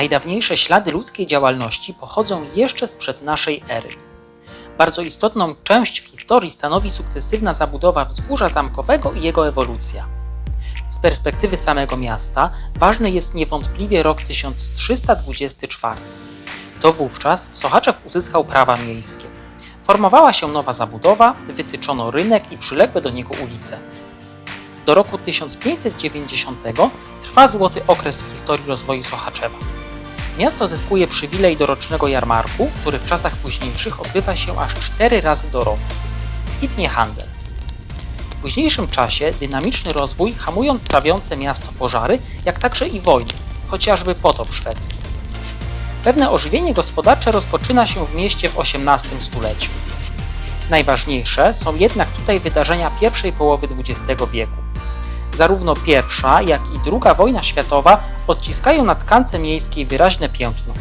Najdawniejsze ślady ludzkiej działalności pochodzą jeszcze sprzed naszej ery. Bardzo istotną część w historii stanowi sukcesywna zabudowa wzgórza zamkowego i jego ewolucja. Z perspektywy samego miasta ważny jest niewątpliwie rok 1324. To wówczas Sochaczew uzyskał prawa miejskie. Formowała się nowa zabudowa, wytyczono rynek i przyległe do niego ulice. Do roku 1590 trwa złoty okres w historii rozwoju Sochaczewa. Miasto zyskuje przywilej dorocznego jarmarku, który w czasach późniejszych odbywa się aż cztery razy do roku. Kwitnie handel. W późniejszym czasie dynamiczny rozwój hamują trawiące miasto pożary, jak także i wojny, chociażby potop szwedzki. Pewne ożywienie gospodarcze rozpoczyna się w mieście w XVIII stuleciu. Najważniejsze są jednak tutaj wydarzenia pierwszej połowy XX wieku. Zarówno pierwsza, jak i druga wojna światowa odciskają na tkance miejskiej wyraźne piętno.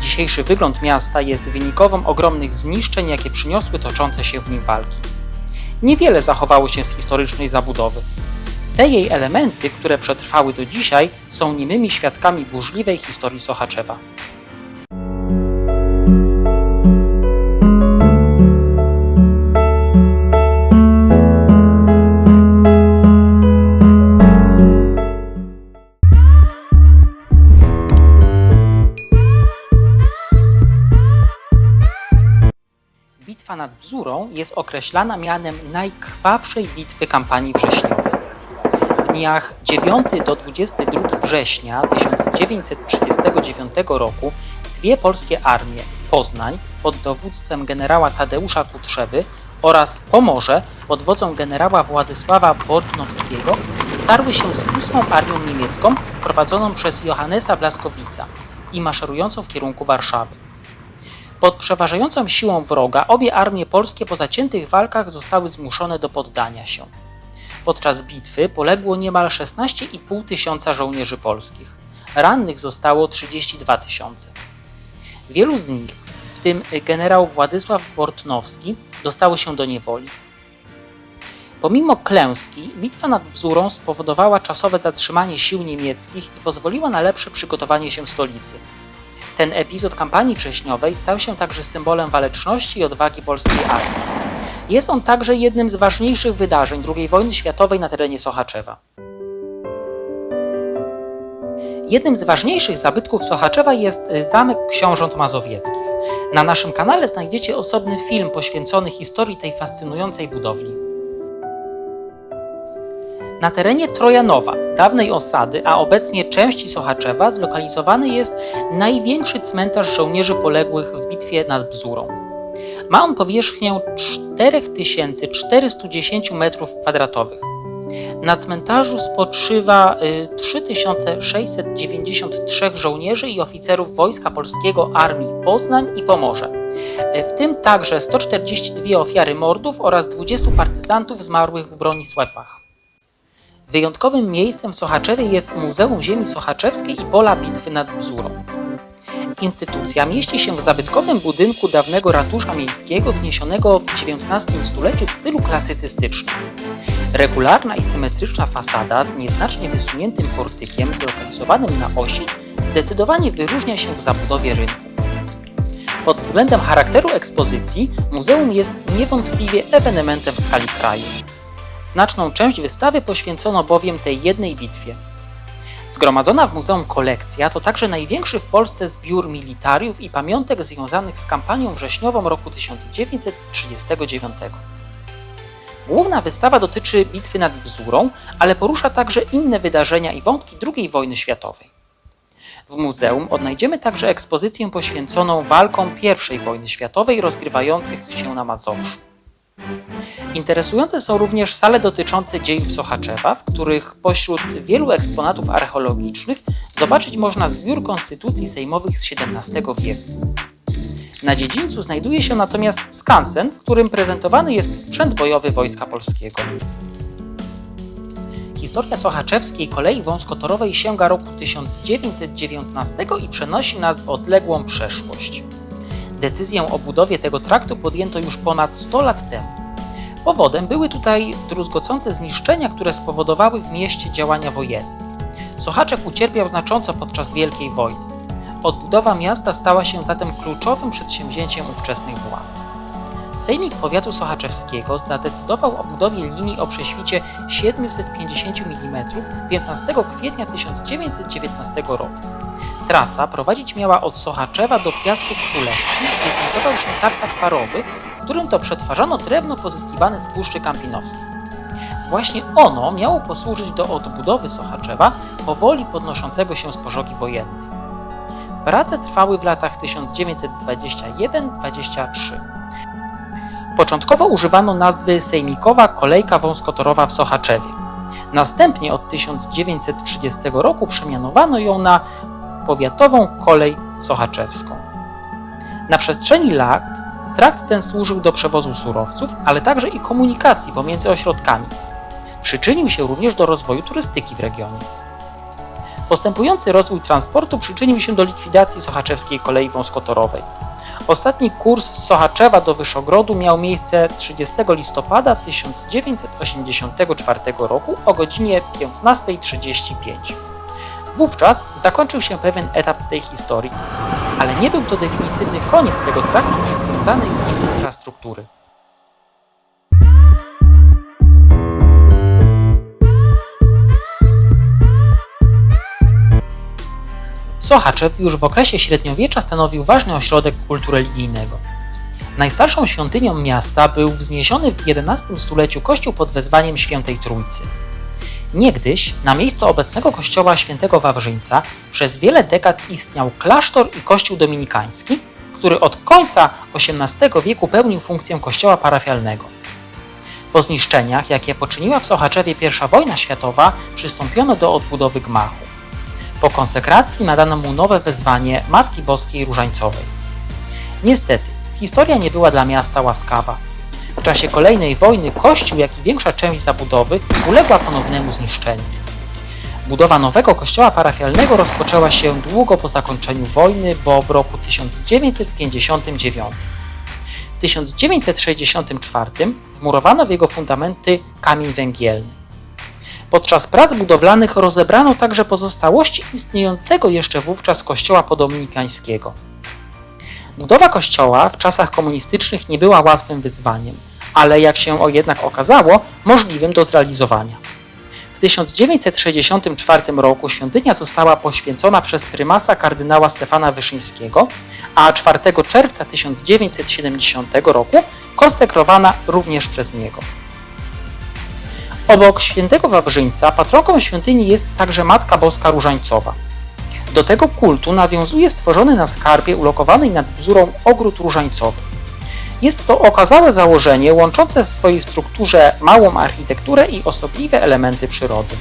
Dzisiejszy wygląd miasta jest wynikową ogromnych zniszczeń, jakie przyniosły toczące się w nim walki. Niewiele zachowało się z historycznej zabudowy. Te jej elementy, które przetrwały do dzisiaj, są niemymi świadkami burzliwej historii Sochaczewa. Bzurą jest określana mianem najkrwawszej bitwy kampanii wrześniowej. W dniach 9 do 22 września 1939 roku dwie polskie armie, Poznań pod dowództwem generała Tadeusza Kutrzewy oraz Pomorze pod wodzą generała Władysława Bortnowskiego starły się z 8 armią niemiecką prowadzoną przez Johannesa Blaskowica i maszerującą w kierunku Warszawy. Pod przeważającą siłą wroga obie armie polskie po zaciętych walkach zostały zmuszone do poddania się. Podczas bitwy poległo niemal 16,5 tysiąca żołnierzy polskich. Rannych zostało 32 tysiące. Wielu z nich, w tym generał Władysław Bortnowski, dostało się do niewoli. Pomimo klęski, bitwa nad Bzurą spowodowała czasowe zatrzymanie sił niemieckich i pozwoliła na lepsze przygotowanie się stolicy. Ten epizod kampanii wrześniowej stał się także symbolem waleczności i odwagi polskiej armii. Jest on także jednym z ważniejszych wydarzeń II wojny światowej na terenie Sochaczewa. Jednym z ważniejszych zabytków Sochaczewa jest y, Zamek Książąt Mazowieckich. Na naszym kanale znajdziecie osobny film poświęcony historii tej fascynującej budowli. Na terenie Trojanowa, dawnej osady, a obecnie części Sochaczewa, zlokalizowany jest największy cmentarz żołnierzy poległych w bitwie nad Bzurą. Ma on powierzchnię 4410 m2. Na cmentarzu spoczywa y, 3693 żołnierzy i oficerów Wojska Polskiego Armii Poznań i Pomorze, y, w tym także 142 ofiary mordów oraz 20 partyzantów zmarłych w Bronisławach. Wyjątkowym miejscem w Sochaczewie jest Muzeum Ziemi Sochaczewskiej i Pola Bitwy nad Bzurą. Instytucja mieści się w zabytkowym budynku dawnego ratusza miejskiego wzniesionego w XIX stuleciu w stylu klasycystycznym. Regularna i symetryczna fasada z nieznacznie wysuniętym portykiem zlokalizowanym na osi zdecydowanie wyróżnia się w zabudowie rynku. Pod względem charakteru ekspozycji muzeum jest niewątpliwie ewenementem w skali kraju. Znaczną część wystawy poświęcono bowiem tej jednej bitwie. Zgromadzona w muzeum kolekcja to także największy w Polsce zbiór militariów i pamiątek związanych z kampanią wrześniową roku 1939. Główna wystawa dotyczy bitwy nad Bzurą, ale porusza także inne wydarzenia i wątki II wojny światowej. W muzeum odnajdziemy także ekspozycję poświęconą walkom I wojny światowej rozgrywających się na Mazowszu. Interesujące są również sale dotyczące dziejów Sochaczewa, w których pośród wielu eksponatów archeologicznych zobaczyć można zbiór konstytucji sejmowych z XVII wieku. Na dziedzińcu znajduje się natomiast skansen, w którym prezentowany jest sprzęt bojowy Wojska Polskiego. Historia sochaczewskiej kolei wąskotorowej sięga roku 1919 i przenosi nas w odległą przeszłość. Decyzję o budowie tego traktu podjęto już ponad 100 lat temu. Powodem były tutaj druzgocące zniszczenia, które spowodowały w mieście działania wojenne. Sochaczew ucierpiał znacząco podczas Wielkiej Wojny. Odbudowa miasta stała się zatem kluczowym przedsięwzięciem ówczesnych władz. Sejmik Powiatu Sochaczewskiego zadecydował o budowie linii o prześwicie 750 mm 15 kwietnia 1919 roku. Trasa prowadzić miała od Sochaczewa do Piasków Królewskich, gdzie znajdował się tartak parowy, w którym to przetwarzano drewno pozyskiwane z Puszczy Kampinoskiej. Właśnie ono miało posłużyć do odbudowy Sochaczewa powoli podnoszącego się z pożogi wojennej. Prace trwały w latach 1921-23. Początkowo używano nazwy Sejmikowa Kolejka Wąskotorowa w Sochaczewie. Następnie od 1930 roku przemianowano ją na Powiatową Kolej Sochaczewską. Na przestrzeni lat trakt ten służył do przewozu surowców, ale także i komunikacji pomiędzy ośrodkami. Przyczynił się również do rozwoju turystyki w regionie. Postępujący rozwój transportu przyczynił się do likwidacji sochaczewskiej kolei wąskotorowej. Ostatni kurs z Sochaczewa do Wyszogrodu miał miejsce 30 listopada 1984 roku o godzinie 15.35. Wówczas zakończył się pewien etap tej historii, ale nie był to definitywny koniec tego traktu i związanej z nim infrastruktury. Sochaczew już w okresie średniowiecza stanowił ważny ośrodek kultu religijnego. Najstarszą świątynią miasta był wzniesiony w XI stuleciu kościół pod wezwaniem Świętej Trójcy. Niegdyś na miejscu obecnego kościoła świętego Wawrzyńca przez wiele dekad istniał klasztor i kościół dominikański, który od końca XVIII wieku pełnił funkcję kościoła parafialnego. Po zniszczeniach, jakie poczyniła w Sochaczewie I wojna światowa, przystąpiono do odbudowy gmachu. Po konsekracji nadano mu nowe wezwanie Matki Boskiej Różańcowej. Niestety, historia nie była dla miasta łaskawa. W czasie kolejnej wojny kościół, jak i większa część zabudowy uległa ponownemu zniszczeniu. Budowa nowego kościoła parafialnego rozpoczęła się długo po zakończeniu wojny, bo w roku 1959. W 1964 wmurowano w jego fundamenty kamień węgielny. Podczas prac budowlanych rozebrano także pozostałości istniejącego jeszcze wówczas kościoła podominikańskiego. Budowa kościoła w czasach komunistycznych nie była łatwym wyzwaniem, ale jak się jednak okazało, możliwym do zrealizowania. W 1964 roku świątynia została poświęcona przez prymasa kardynała Stefana Wyszyńskiego, a 4 czerwca 1970 roku konsekrowana również przez niego. Obok świętego Wawrzyńca patronką świątyni jest także Matka Boska Różańcowa. Do tego kultu nawiązuje stworzony na skarbie ulokowanej nad bzurą ogród różańcowy. Jest to okazałe założenie łączące w swojej strukturze małą architekturę i osobliwe elementy przyrody.